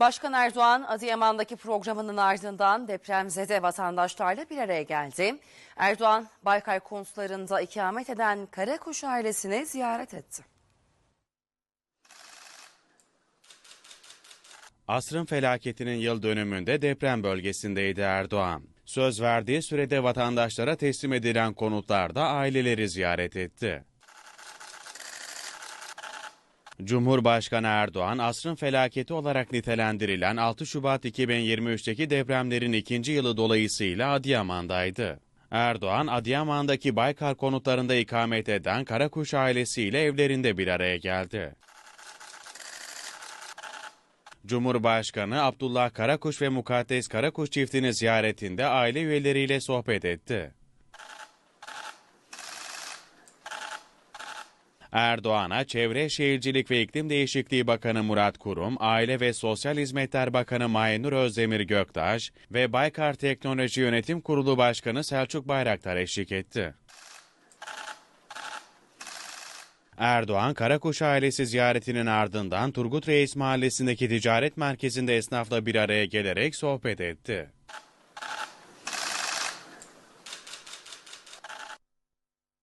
Başkan Erdoğan Adıyaman'daki programının ardından depremzede vatandaşlarla bir araya geldi. Erdoğan Baykar konutlarında ikamet eden Karakuş ailesini ziyaret etti. Asrın felaketinin yıl dönümünde deprem bölgesindeydi Erdoğan. Söz verdiği sürede vatandaşlara teslim edilen konutlarda aileleri ziyaret etti. Cumhurbaşkanı Erdoğan, asrın felaketi olarak nitelendirilen 6 Şubat 2023'teki depremlerin ikinci yılı dolayısıyla Adıyaman'daydı. Erdoğan, Adıyaman'daki Baykar konutlarında ikamet eden Karakuş ailesiyle evlerinde bir araya geldi. Cumhurbaşkanı Abdullah Karakuş ve Mukaddes Karakuş çiftini ziyaretinde aile üyeleriyle sohbet etti. Erdoğan'a Çevre Şehircilik ve İklim Değişikliği Bakanı Murat Kurum, Aile ve Sosyal Hizmetler Bakanı Maynur Özdemir Göktaş ve Baykar Teknoloji Yönetim Kurulu Başkanı Selçuk Bayraktar eşlik etti. Erdoğan, Karakuş ailesi ziyaretinin ardından Turgut Reis Mahallesi'ndeki ticaret merkezinde esnafla bir araya gelerek sohbet etti.